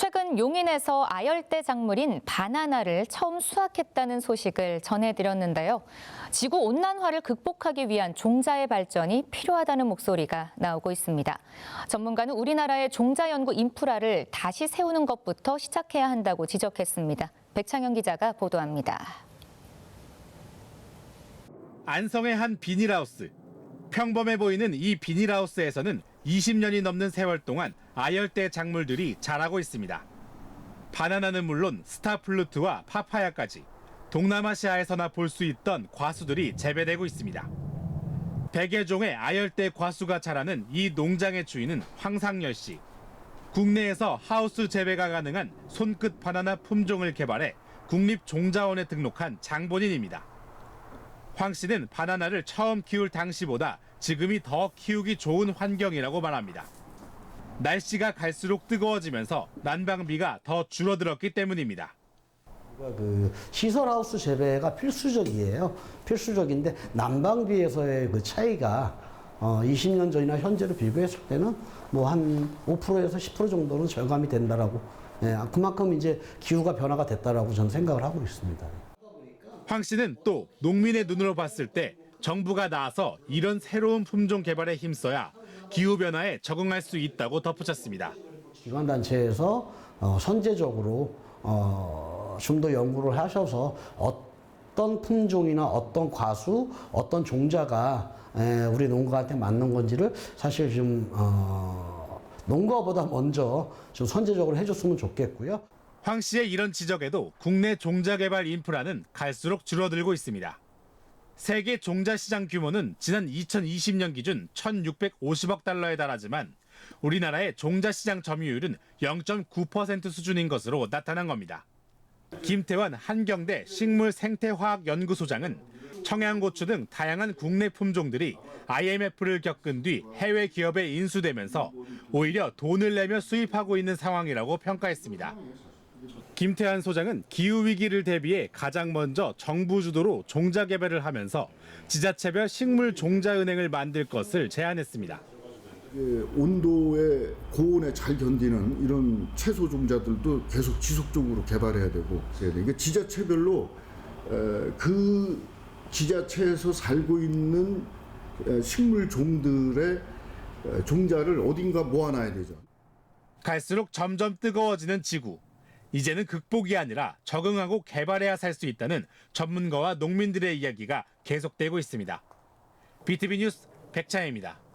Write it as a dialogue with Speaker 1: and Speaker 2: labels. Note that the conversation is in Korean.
Speaker 1: 최근 용인에서 아열대 작물인 바나나를 처음 수확했다는 소식을 전해드렸는데요. 지구 온난화를 극복하기 위한 종자의 발전이 필요하다는 목소리가 나오고 있습니다. 전문가는 우리나라의 종자 연구 인프라를 다시 세우는 것부터 시작해야 한다고 지적했습니다. 백창현 기자가 보도합니다.
Speaker 2: 안성의 한 비닐하우스. 평범해 보이는 이 비닐하우스에서는 20년이 넘는 세월 동안 아열대 작물들이 자라고 있습니다. 바나나는 물론 스타플루트와 파파야까지 동남아시아에서나 볼 수 있던 과수들이 재배되고 있습니다. 100여 종의 아열대 과수가 자라는 이 농장의 주인은 황상열 씨. 국내에서 하우스 재배가 가능한 손끝 바나나 품종을 개발해 국립종자원에 등록한 장본인입니다. 황 씨는 바나나를 처음 키울 당시보다 지금이 더 키우기 좋은 환경이라고 말합니다. 날씨가 갈수록 뜨거워지면서 난방비가 더 줄어들었기 때문입니다.
Speaker 3: 그 시설하우스 재배가 필수적이에요. 필수적인데 난방비에서의 그 차이가 어 20년 전이나 현재로 비교했을 때는 뭐 한 5%에서 10% 정도는 절감이 된다라고 예, 그만큼 이제 기후가 변화가 됐다라고 저는 생각을 하고 있습니다.
Speaker 2: 황 씨는 또 농민의 눈으로 봤을 때 정부가 나서 이런 새로운 품종 개발에 힘써야 기후 변화에 적응할 수 있다고 덧붙였습니다.
Speaker 3: 기관 단체에서 어, 선제적으로 어, 좀더 연구를 하셔서 어떤 품종이나 어떤 과수, 어떤 종자가 에, 우리 농가한테 맞는 건지를 사실 좀 어, 농가보다 먼저 좀 선제적으로 해줬으면 좋겠고요.
Speaker 2: 황 씨의 이런 지적에도 국내 종자 개발 인프라는 갈수록 줄어들고 있습니다. 세계 종자 시장 규모는 지난 2020년 기준 1,650억 달러에 달하지만 우리나라의 종자 시장 점유율은 0.9% 수준인 것으로 나타난 겁니다. 김태환 한경대 식물생태화학연구소장은 청양고추 등 다양한 국내 품종들이 IMF를 겪은 뒤 해외 기업에 인수되면서 오히려 돈을 내며 수입하고 있는 상황이라고 평가했습니다. 김태환 소장은 기후 위기를 대비해 가장 먼저 정부 주도로 종자 개발을 하면서 지자체별 식물 종자 은행을 만들 것을 제안했습니다.
Speaker 4: 온도의 고온에 잘 견디는 이런 채소 종자들도 계속 지속적으로 개발해야 되고. 이게 지자체별로 에, 그 지자체에서 살고 있는 에, 식물 종들의 에, 종자를 어딘가 모아놔야 되죠.
Speaker 2: 갈수록 점점 뜨거워지는 지구. 이제는 극복이 아니라 적응하고 개발해야 살 수 있다는 전문가와 농민들의 이야기가 계속되고 있습니다. BTV 뉴스 백차입니다.